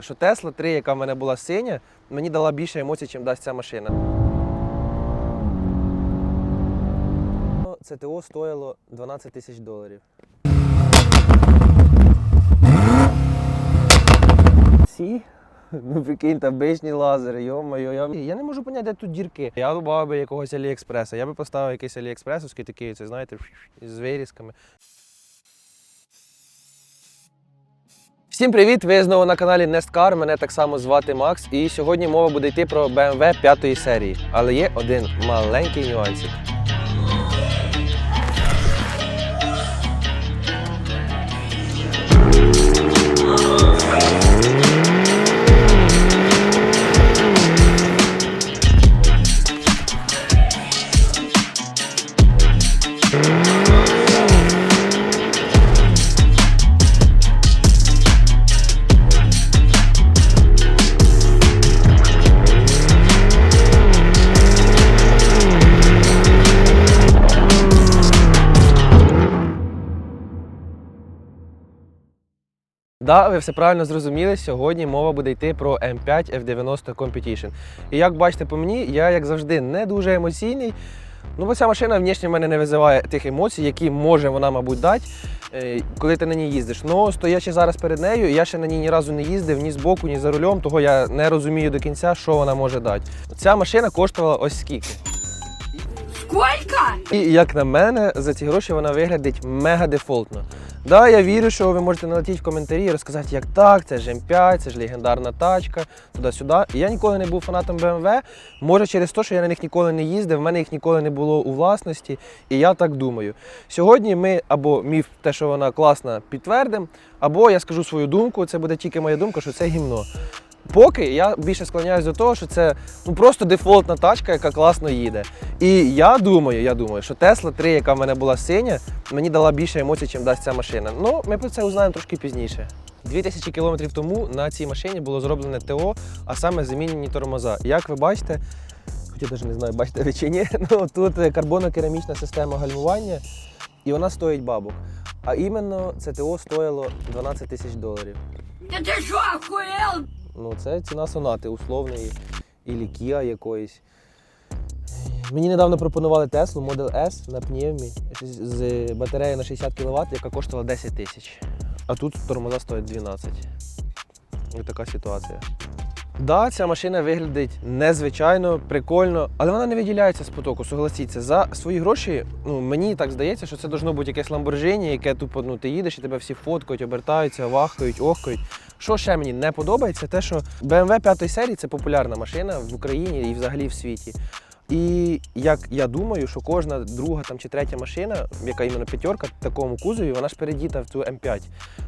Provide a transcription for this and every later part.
Що Тесла 3, яка в мене була синя, мені дала більше емоцій, ніж дасть ця машина. Це ТО стоїло 12 тисяч доларів. Ці? Ну прикинь, там бишні лазери, йо-моє, я не можу поняти, де тут дірки. Я додав би якогось Аліекспреса. Я би поставив якийсь Аліекспресовський такий, це знаєте, з вирізками. Всім привіт! Ви знову на каналі Nestcar. Мене так само звати Макс. І сьогодні мова буде йти про BMW 5 серії. Але є один маленький нюансик. Да, ви все правильно зрозуміли. Сьогодні мова буде йти про M5 F90 Competition. І як бачите по мені, я як завжди не дуже емоційний. Ну, бо ця машина внешне в мене не визиває тих емоцій, які може вона, мабуть, дати, е, коли ти на ній їздиш. Ну, стоячи зараз перед нею, я ще на ній ні разу не їздив ні з боку, ні за рулем, того я не розумію до кінця, що вона може дати. Ця машина коштувала ось скільки. Сколько? І як на мене, за ці гроші вона виглядить мега дефолтно. Да, я вірю, що ви можете налетіти в коментарі і розказати, як так, це ж М5, це ж легендарна тачка, туди-сюди. Я ніколи не був фанатом BMW. Може через те, що я на них ніколи не їздив, в мене їх ніколи не було у власності, і я так думаю. Сьогодні ми або міф, те, що вона класна, підтвердимо, або я скажу свою думку, це буде тільки моя думка, що це гімно. Поки я більше склоняюсь до того, що це ну просто дефолтна тачка, яка класно їде. І я думаю, я думаю, що Tesla 3, яка в мене була синя, мені дала більше емоцій, ніж дасть ця машина. Ну, ми про це узнаємо трошки пізніше. 2000 кілометрів тому на цій машині було зроблене ТО, а саме замінені тормоза. Як ви бачите, хоч я навіть не знаю, бачите ви чи ні, ну тут карбонокерамічна система гальмування, і вона стоїть бабок. А іменно це ТО стоїло 12 тисяч доларів. Да ты что, охуел? Ну, це ціна сонати условної і Kia якоїсь. Мені недавно пропонували Tesla Model S на пневмі з батареєю на 60 кВт, яка коштувала 10 тисяч. А тут тормоза стоять 12. Ось така ситуація. Да, ця машина виглядить незвичайно, прикольно, але вона не виділяється з потоку, согласіться. За свої гроші, ну мені так здається, що це должно бути якесь Lamborghini, яке тупо ну, ти їдеш і тебе всі фоткають, обертаються, вахкають, охкають. Що ще мені не подобається, те, що BMW 5 серії це популярна машина в Україні і взагалі в світі. І як я думаю, що кожна друга там чи третя машина, яка іменно п'ятерка в такому кузові, вона ж передіта в цю М5.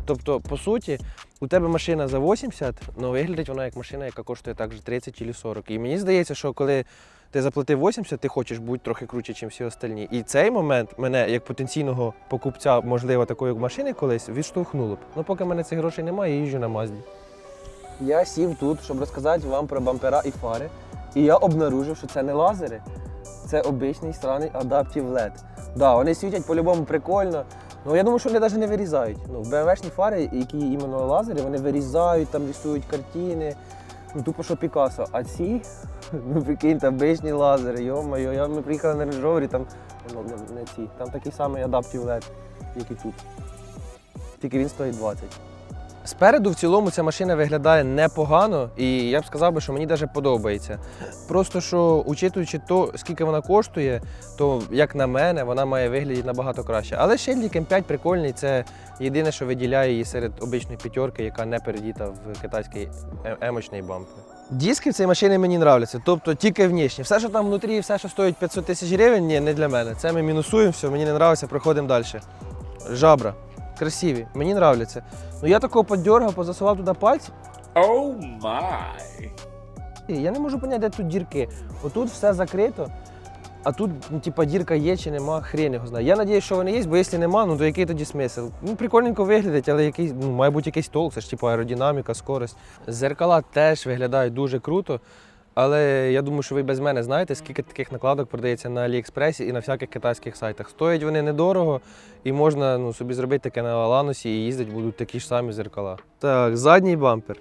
Тобто, по суті, у тебе машина за 80, але виглядить вона як машина, яка коштує також 30 чи 40. І мені здається, що коли ти заплатив 80, ти хочеш бути трохи круче, ніж всі остальні. І цей момент мене, як потенційного покупця, можливо, такої машини колись, відштовхнуло б. Ну, поки в мене цих грошей немає, я їжджу на Мазді. Я сів тут, щоб розказати вам про бампера і фари. І я обнаружив, що це не лазери, це обичний странний Adaptive LED. Да, вони світять по-любому прикольно. Ну я думаю, що вони навіть не вирізають. Ну, BMW-шні фари, які іменно лазери, вони вирізають, там рисують картини. Ну, тупо що Пікассо. А ці, ну прикинь, там обичні лазери, йо-моє, я ми приїхали на Rover, там ну, не, не ці, там такий самий Adaptive LED, як і тут. Тільки він стоїть 20. Спереду в цілому ця машина виглядає непогано, і я б сказав би, що мені навіть подобається. Просто що, учитуючи то, скільки вона коштує, то як на мене, вона має виглядати набагато краще. Але Шельдік М5 прикольний, це єдине, що виділяє її серед обичної п'ятерки, яка не передіта в китайський е- емочний бампер. Диски в цій машині мені нравляться, тобто тільки внішні. Все, що там внутрі, все, що стоїть 500 тисяч гривень, ні, не для мене. Це ми мінусуємо, все, мені не нравиться, проходимо далі. Жабра. Красиві, мені нравляться. Ну я такого поддергав, позасував туди пальці. Oh my. І Я не можу поняти, де тут дірки. Отут все закрито, а тут, ну, типа, дірка є чи нема, хрен його знає. Я сподіваюся, що вони є, бо якщо нема, ну то який тоді смисл? Ну, прикольненько виглядить, але якийсь, ну, має бути якийсь толк, це ж типу аеродинаміка, скорость. Зеркала теж виглядають дуже круто. Але я думаю, що ви без мене знаєте, скільки таких накладок продається на Аліекспресі і на всяких китайських сайтах. Стоять вони недорого і можна ну, собі зробити таке на Ланосі і їздити будуть такі ж самі зеркала. Так, задній бампер.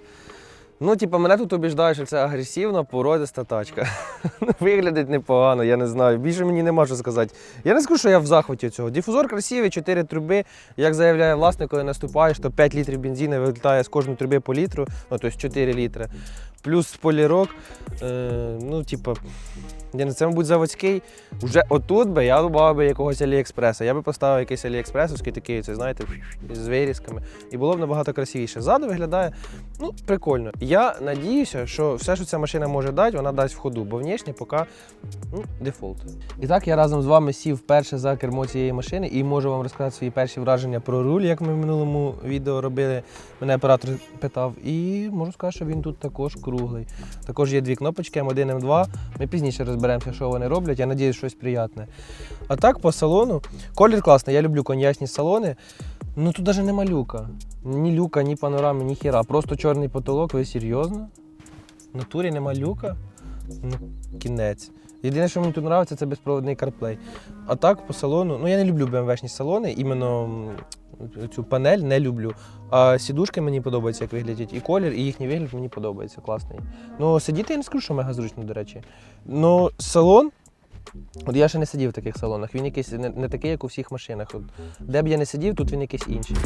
Ну, типу, мене тут убіждають, що це агресивна, породиста тачка. Ну, Виглядить непогано, я не знаю. Більше мені нема що сказати. Я не скажу, що я в захваті цього. Дифузор красивий, 4 труби. Як заявляє власник, коли наступаєш, то 5 літрів бензину вилітає з кожної труби по літру, ну, тобто 4 літри. Плюс полірок. Е, ну, типу, я не це, мабуть, заводський. Вже отут би я додав би якогось Аліекспреса. Я би поставив якийсь Аліекспресовський такий, це, знаєте, з вирізками. І було б набагато красивіше. Ззаду виглядає ну, прикольно. Я надіюся, що все, що ця машина може дати, вона дасть в ходу, бо внешне поки ну, дефолт. І так я разом з вами сів вперше за кермо цієї машини і можу вам розказати свої перші враження про руль, як ми в минулому відео робили. Мене оператор питав. І можу сказати, що він тут також круглий. Також є дві кнопочки М1, М2. Ми пізніше розберемося, що вони роблять. Я надіюсь, щось приятне. А так, по салону. Колір класний, я люблю коньячні салони. Ну тут навіть нема люка. Ні люка, ні панорами, ні хіра. Просто чорний потолок, ви серйозно? В натурі нема люка? Ну, кінець. Єдине, що мені тут подобається, це безпроводний CarPlay. А так, по салону, ну я не люблю BMW-шні салони, іменно цю панель не люблю. А сідушки мені подобаються, як виглядять, і колір, і їхній вигляд мені подобається, класний. Ну, сидіти я не скажу, що мега зручно, до речі. Ну, салон. От я ще не сидів в таких салонах. Він якийсь не, не такий, як у всіх машинах. От, де б я не сидів, тут він якийсь інший.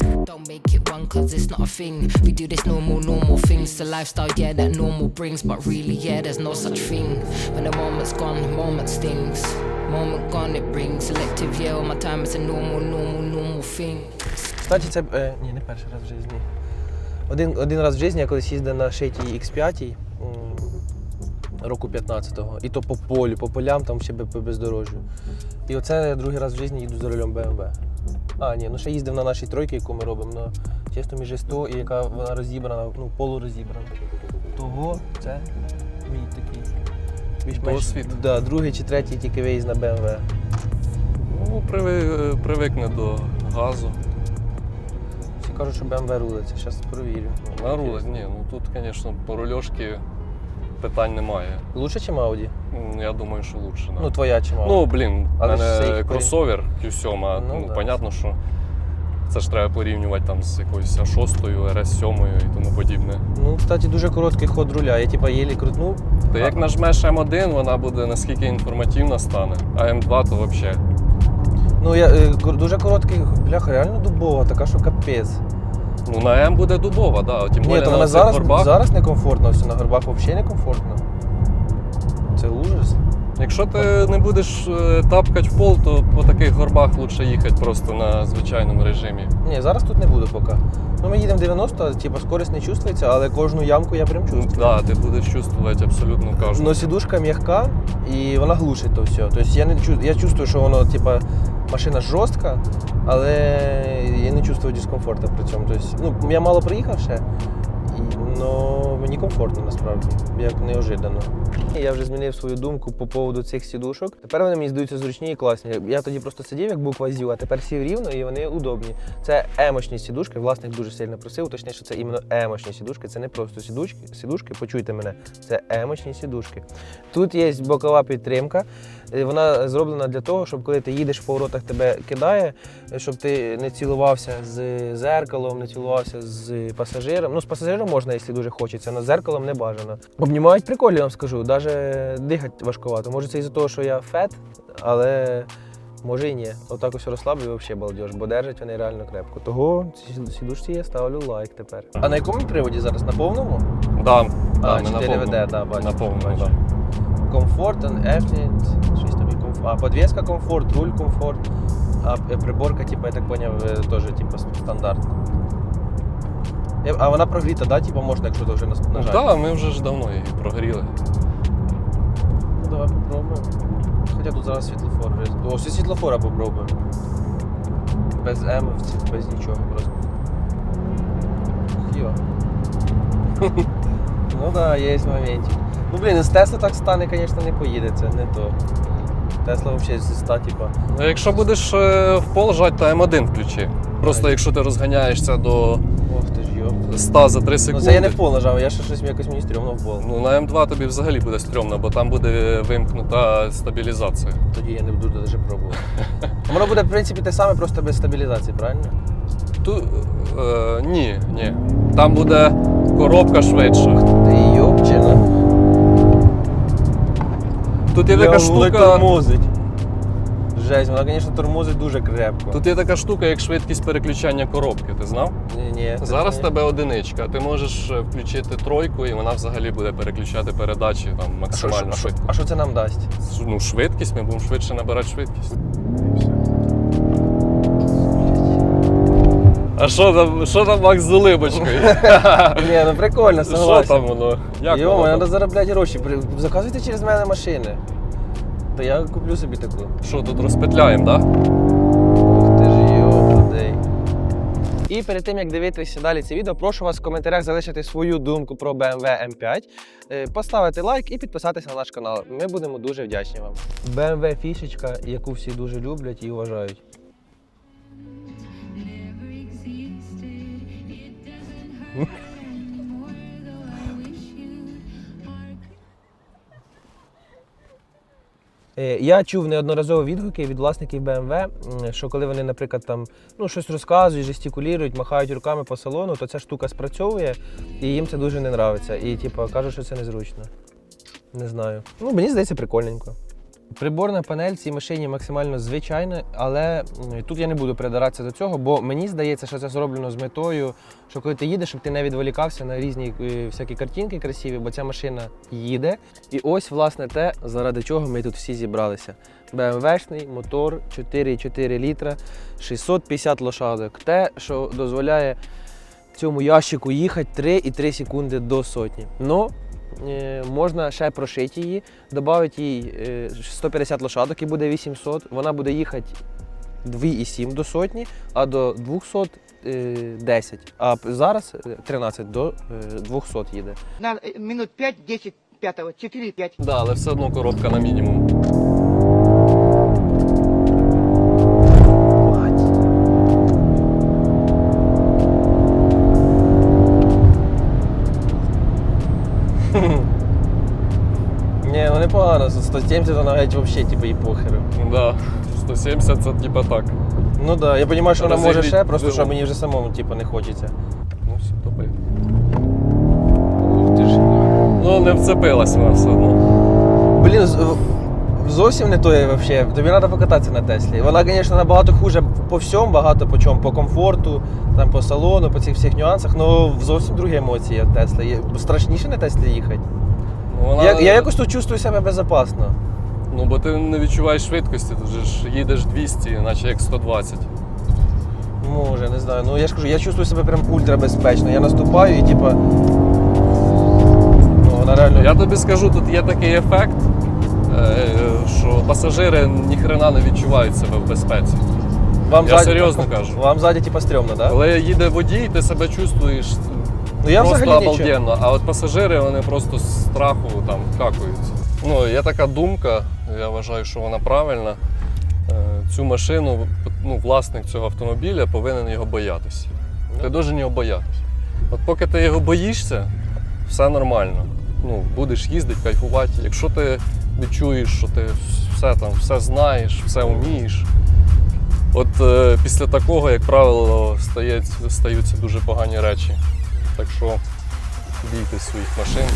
Don't make it one cause it's not a thing. We do this normal, normal things. The lifestyle, yeah, that normal brings. But really, yeah, there's no such thing. When the moment's gone, moment stings. Moment gone, it brings. Selective, yeah, all my time it's a normal, normal, normal thing. Кстати, це е, ні, не перший раз в житті. Один, один раз в житті я колись їздив на шитій X5 м, року 15-го. І то по полю, по полям, там ще по бездорожжю. І оце я другий раз в житті їду за рулем BMW. А, ні, ну ще їздив на нашій тройці, яку ми робимо, на чесно між 100 і яка вона розібрана, ну, полурозібрана. Того це мій такий. більш-менш- Досвід. Да, другий чи третій тільки виїзд на BMW. Ну, приви- привикне до газу. Всі кажуть, що BMW рулиться, зараз перевірю. На рулить, ні, ну тут, звісно, по рульошки питань немає. Лучше, чи Audi? Я думаю, що лучше. Да. Ну, твоя чи Audi? Ну, блін, Але мене кросовер Q7, Ну, ну, да. понятно, що це ж треба порівнювати там з якоюсь А6, РС7 і тому подібне. Ну, кстати, дуже короткий ход руля. Я типа єлі крутнув. Та як нажмеш М1, вона буде наскільки інформативна стане, а М2 то взагалі. Ну, я е, дуже короткий, бляха, реально дубова, така, що капець. Ну на М буде дубова, да. Тим Ні, то на вона цих зараз, горбах. зараз некомфортно, все на горбах взагалі некомфортно. Це ужас. Якщо ти не будеш е, тапкати в пол, то по таких горбах краще їхати просто на звичайному режимі. Ні, зараз тут не буду поки. Ну, ми їдемо 90, типа скорість не чувствується, але кожну ямку я прям чувствую. да, ти будеш чувствувати абсолютно кожну. Но сідушка м'яка і вона глушить то все. Тобто я не чу- я чувствую, що воно, типа, машина жорстка, але я не чувствую дискомфорту при цьому. Тобто, ну, я мало приїхав ще, но мені комфортно насправді, як неожиданно. Я вже змінив свою думку по поводу цих сідушок. Тепер вони мені здаються зручні і класні. Я тоді просто сидів як буква Зю, а тепер сів рівно і вони удобні. Це емочні сідушки. Власник дуже сильно просив, точніше, що це іменно емочні сідушки. Це не просто сідушки. Сідушки, почуйте мене, це емочні сідушки. Тут є бокова підтримка. Е, Вона зроблена для того, щоб коли ти їдеш в поворотах, тебе кидає, щоб ти не цілувався з зеркалом, не цілувався з пасажиром. Ну, з пасажиром можна, якщо дуже хочеться, але з зеркалом не бажано. Обнімають прикольно, я вам скажу. Навіть дихати важкувато. Може, це із-за того, що я фет, але. Може і ні. Отак ось розслаблю взагалі балдеж, бо держать вони реально крепко. Того сідушці я ставлю лайк тепер. А на якому приводі зараз? На повному? Да, да, А, на 4 повному. ВД, да, бачу. На повному, да. Комфорт, Affluent, щось там і комфорт. А, подвеска комфорт, руль комфорт. А приборка, типу, я так поняв, е, теж типу, стандарт. Е, А вона прогріта, да? Типу, можна, якщо то вже нас- Ну, да, ми вже ж давно її прогріли. Ну, давай попробуємо. Хоча тут зараз світлофор вже. О, всі світлофора попробуємо. Без М, без нічого просто. Йо. ну да, є моментик. Ну блін, з Тесли так стане, звісно, не поїде, це не то. Тесла взагалі зі 100, типа. Ну, якщо будеш е, в пол жать, то М1 включи. Просто якщо ти розганяєшся до. 100 за 3 секунди. Ну це я не в пол нажав, я ще щось якось мені стрьомно в пол. Ну, на М2 тобі взагалі буде стрьомно, бо там буде вимкнута стабілізація. Тоді я не буду навіть пробувати. Воно буде, в принципі, те саме, просто без стабілізації, правильно? Ту, е, ні, ні. Там буде коробка швидша. Ти йобчина. Тут є така штука. Жесть, вона, звісно, тормозить дуже крепко. Тут є така штука, як швидкість переключання коробки. Ти знав? Ні, ні. Зараз в тебе одиничка. Ти можеш е, включити тройку, і вона взагалі буде переключати передачі там А максимально що- швидко. А що це нам дасть? Ну, швидкість, ми будемо швидше набирати швидкість. А що там, що там Макс з улибочкою? Ні, ну прикольно, Що там воно? Як Йо, воно треба заробляти гроші. Заказуйте через мене машини. То я куплю собі таку. Що тут розпетляємо, так? Да? Ух ти ж йо, І перед тим як дивитися далі це відео, прошу вас в коментарях залишити свою думку про BMW M5, е, поставити лайк і підписатися на наш канал. Ми будемо дуже вдячні вам. BMW фішечка, яку всі дуже люблять і вважають. Я чув неодноразово відгуки від власників BMW, що коли вони, наприклад, там ну, щось розказують, жестикулюють, махають руками по салону, то ця штука спрацьовує, і їм це дуже не нравиться. І типу, кажуть, що це незручно. Не знаю. Ну, мені здається, прикольненько. Приборна панель цій машині максимально звичайна, але тут я не буду придиратися до цього, бо мені здається, що це зроблено з метою, що коли ти їдеш, щоб ти не відволікався на різні е, всякі картинки красиві, бо ця машина їде. І ось, власне, те, заради чого ми тут всі зібралися. BMW-шний мотор 4,4 літра, 650 лошадок. Те, що дозволяє цьому ящику їхати 3,3 секунди до сотні. Е, можна ще прошити її, додати їй е, 150 лошадок і буде 800. Вона буде їхати 2,7 до сотні, а до 200 е, 10. А зараз е, 13 до е, 200 їде. На минут 5-10 пятого, 4-5. Да, але все одно коробка на мінімум. Ну 170 вона геть взагалі типу, і похеру. Да. 170 це типа так. Ну да, я розумію, що вона може Розігріть ще, просто що двигун. мені вже самому типу, не хочеться. Ну, все, топи. Ух ти ж. Ну, не вцепилась вона все одно. Блін, з- в- зовсім не то взагалі. Тобі треба покататися на Теслі. Вона, звісно, набагато хуже по всьому, багато по чому, по комфорту, там, по салону, по цих всіх нюансах, але зовсім другі емоції від Тесли. Є- Страшніше на Теслі їхати. Вона... Я, я якось тут чувствую себе безпечно. Ну, бо ти не відчуваєш швидкості, ти ж їдеш 200, наче як 120. Може, не знаю. Ну я ж кажу, я чувствую себе прям ультрабезпечно. Я наступаю і типа. Ну, вона реально. Я тобі скажу, тут є такий ефект, е, що пасажири ніхрена не відчувають себе в безпеці. Вам я серйозно кажу. Вам ззаді, типа, стрьомно, так? Да? Коли їде водій, ти себе чувствуєш Ну я просто взагалі нічого. обалденно, а от пасажири вони просто з страху там какуються. Ну, є така думка, я вважаю, що вона правильна. Е, Цю машину, ну, власник цього автомобіля повинен його боятися. Ти должен його боятися. От поки ти його боїшся, все нормально. Ну, будеш їздити, кайфувати. Якщо ти відчуєш, що ти все там, все знаєш, все вмієш. От е, після такого, як правило, стають, стаються дуже погані речі. Так що бійтесь своїх машин.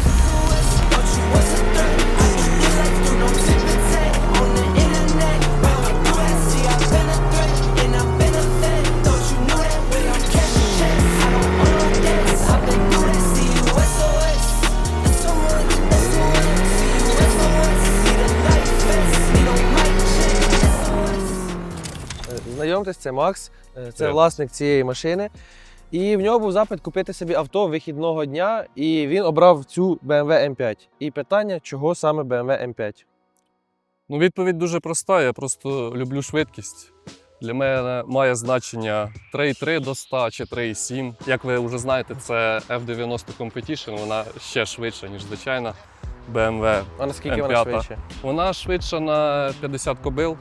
Знайомтесь, це Макс, е, це власник цієї машини. І в нього був запит купити собі авто вихідного дня, і він обрав цю BMW M5. І питання, чого саме BMW M5? Ну, відповідь дуже проста. Я просто люблю швидкість. Для мене має значення 3,3 до 100 чи 3,7. Як ви вже знаєте, це F90 Competition, вона ще швидша, ніж звичайна BMW. А наскільки вона M5. швидше? Вона швидша на 50 кобил.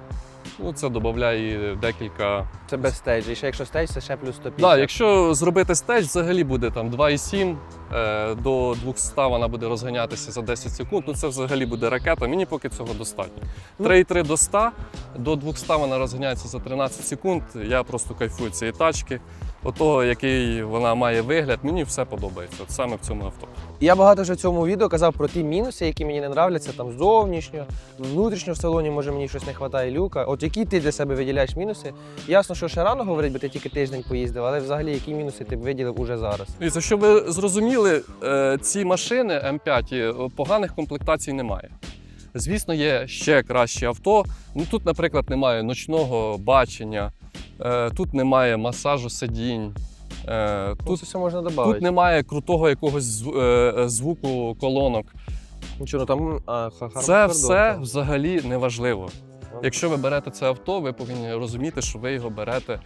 Ну, це додає декілька Це без стейджу. І ще якщо стейдж, це ще плюс 150. Да, якщо зробити стеж, взагалі буде там 2,7 е, до 200 вона буде розганятися за 10 секунд. Ну це взагалі буде ракета. Мені поки цього достатньо. Ну. 3,3 до 100, до 200 вона розганяється за 13 секунд. Я просто кайфую цієї тачки. Отого, який вона має вигляд, мені все подобається. От саме в цьому авто. Я багато вже в цьому відео казав про ті мінуси, які мені не нравляться, там зовнішньо, внутрішньо в салоні, може мені щось не вистачає люка. От які ти для себе виділяєш мінуси? Ясно, що ще рано говорить, бо ти тільки тиждень поїздив, але взагалі які мінуси ти б виділив уже зараз? Дивіться, щоб ви зрозуміли, е, ці машини М5 е, поганих комплектацій немає. Звісно, є ще кращі авто. Ну тут, наприклад, немає ночного бачення, тут немає масажу сидінь. е, Тут все можна додати. тут немає крутого якогось е, звуку колонок. Нічого, ну там Це все взагалі не важливо. Якщо ви берете це авто, ви повинні розуміти, що ви його берете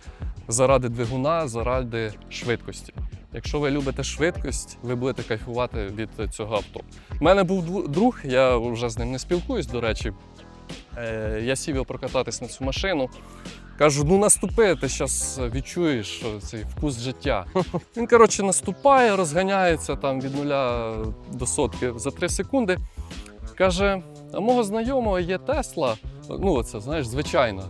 заради двигуна, заради швидкості. Якщо ви любите швидкість, ви будете кайфувати від цього авто. У мене був друг, я вже з ним не спілкуюсь, до речі. Е, Я сів його прокататись на цю машину. Кажу, ну наступи, ти зараз відчуєш цей вкус життя. Він, коротше, наступає, розганяється там від нуля до сотки за 3 секунди. Каже: а мого знайомого є Тесла. Ну, це знаєш, звичайна.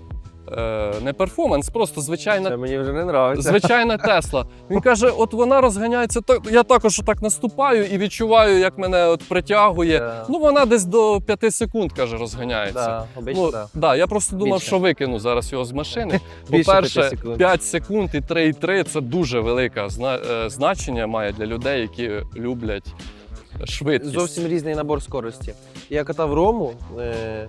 Е, не перформанс, просто звичайна Це мені вже не нравиться. Звичайна Тесла. Він каже: от вона розганяється так. Я також так наступаю і відчуваю, як мене от притягує. Да. Ну вона десь до 5 секунд, каже, розганяється. Да, обично, Ну, да. да, я просто думав, Більше. що викину зараз його з машини. По-перше, 5 секунд. 5 секунд і 3,3 це дуже велике значення має для людей, які люблять швидкість. Зовсім різний набор скорості. Я катав Рому. Е-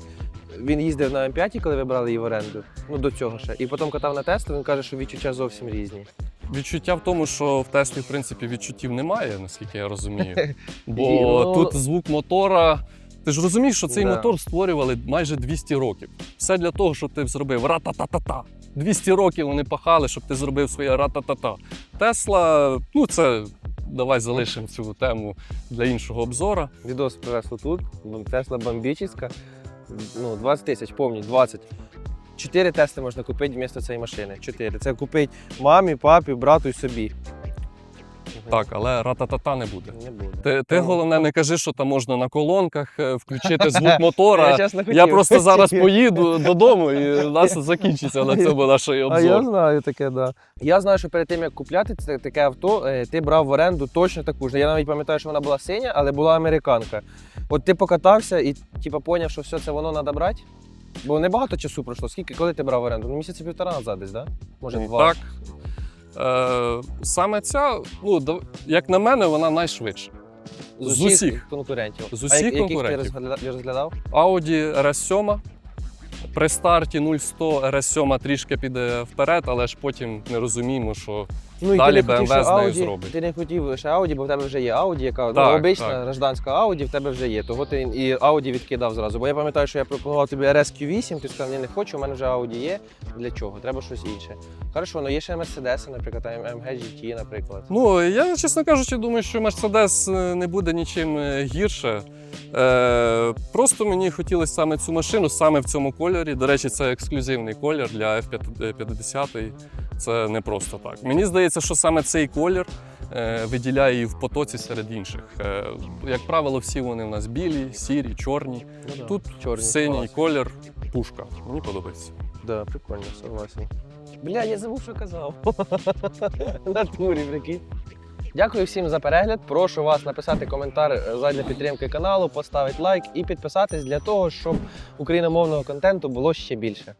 він їздив на М5, коли ви брали її в оренду. Ну до цього ще. І потім катав на Теслу, він каже, що відчуття зовсім різні. Відчуття в тому, що в Теслі, в принципі, відчуттів немає, наскільки я розумію. Бо ну, тут звук мотора. Ти ж розумієш, що цей Да. мотор створювали майже 200 років. Все для того, щоб ти зробив ра-та-та-та-та. 200 років вони пахали, щоб ти зробив своє ра-та-та-та. Тесла, ну це давай залишимо цю тему для іншого обзора. Відос привезли тут. Тесла бомбічна. Ну, 20 тисяч, помніть, 20. Чотири Тесли можна купити вмісто цієї машини. Чотири. Це купити мамі, папі, брату і собі. Так, але ра-та-та-та не буде. Не буде. Ти, ти головне не кажи, що там можна на колонках е, включити звук мотора. чесно, Я хотів. просто зараз поїду додому і у нас закінчиться на цьому наш А я обзор. знаю таке, да. Я знаю, що перед тим як купляти це таке авто, е, ти брав в оренду точно таку ж. Я навіть пам'ятаю, що вона була синя, але була американка. От ти покатався і типу, поняв, що все це воно треба брати. Бо небагато часу пройшло. Скільки, коли ти брав в оренду? Ну, місяці півтора назад десь, да? Може, два. Так. Е, саме ця, ну, дав- як на мене, вона найшвидша. з усіх. конкурентів. З а усіх я- яких ти розгля- розглядав? Audi RS7. При старті 0-100 RS7 трішки піде вперед, але ж потім не розуміємо, що Ну, і Далі ти не хотів, BMW що з нею Audi, зробить. Ти не хотів лише Audi, бо в тебе вже є Audi, яка Так, ну, обична так. гражданська Audi, в тебе вже є. Того ти і Audi відкидав зразу. Бо я пам'ятаю, що я пропонував тобі RSQ8, ти сказав, ні, не хочу, у мене вже Audi є. Для чого? Треба щось інше. Хорошо, ну є ще Mercedes, наприклад, MG GT, наприклад. Ну, я, чесно кажучи, думаю, що Mercedes е, не буде нічим е, гірше. Е, просто мені хотілося саме цю машину, саме в цьому кольорі. До речі, це ексклюзивний колір для F50. Це не просто так. Мені здається, що саме цей колір е, виділяє її в потоці серед інших. Е, як правило, всі вони в нас білі, сірі, чорні. Ну. Тут Чорні, синій клас. колір пушка. Мені подобається. Да, прикольно, согласен. Бля, я забув, що казав. На турі, прикинь. Дякую всім за перегляд. Прошу вас написати коментар задля підтримки каналу, поставити лайк і підписатись для того, щоб україномовного контенту було ще більше.